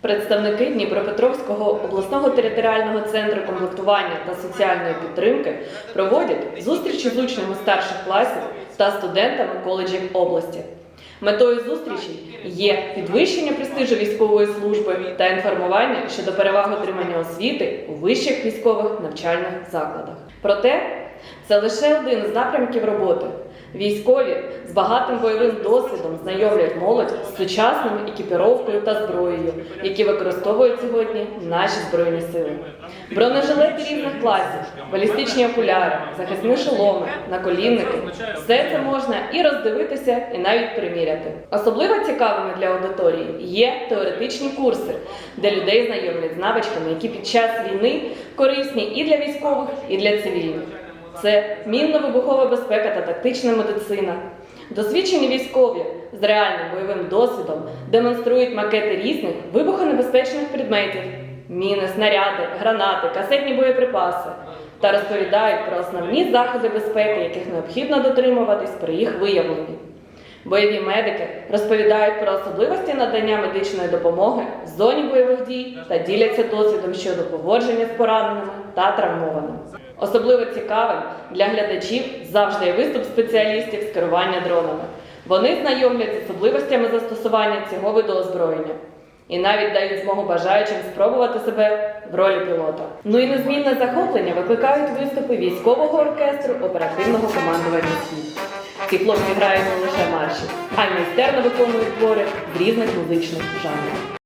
Представники Дніпропетровського обласного територіального центру комплектування та соціальної підтримки проводять зустрічі з учнями старших класів та студентами коледжів області. Метою зустрічі є підвищення престижу військової служби та інформування щодо переваг отримання освіти у вищих військових навчальних закладах. Проте це лише один з напрямків роботи. Військові з багатим бойовим досвідом знайомлять молодь з сучасною екіпіровкою та зброєю, які використовують сьогодні наші збройні сили. Бронежилети різних класів, балістичні окуляри, захисні шоломи, наколінники все це можна і роздивитися, і навіть приміряти. Особливо цікавими для аудиторії є теоретичні курси, де людей знайомлять з навичками, які під час війни корисні і для військових, і для цивільних. Це мінно-вибухова безпека та тактична медицина. Досвідчені військові з реальним бойовим досвідом демонструють макети різних вибухонебезпечних предметів, міни, снаряди, гранати, касетні боєприпаси та розповідають про основні заходи безпеки, яких необхідно дотримуватись при їх виявленні. Бойові медики розповідають про особливості надання медичної допомоги в зоні бойових дій та діляться досвідом щодо поводження з пораненими та травмованими. Особливо цікавим для глядачів завжди є виступ спеціалістів з керування дронами. Вони знайомлять з особливостями застосування цього виду озброєння і навіть дають змогу бажаючим спробувати себе в ролі пілота. Ну і незмінне захоплення викликають виступи військового оркестру оперативного командування «Схід». Ці хлопці грають не лише марші, а й майстерно виконують твори з різних музичних жанрів.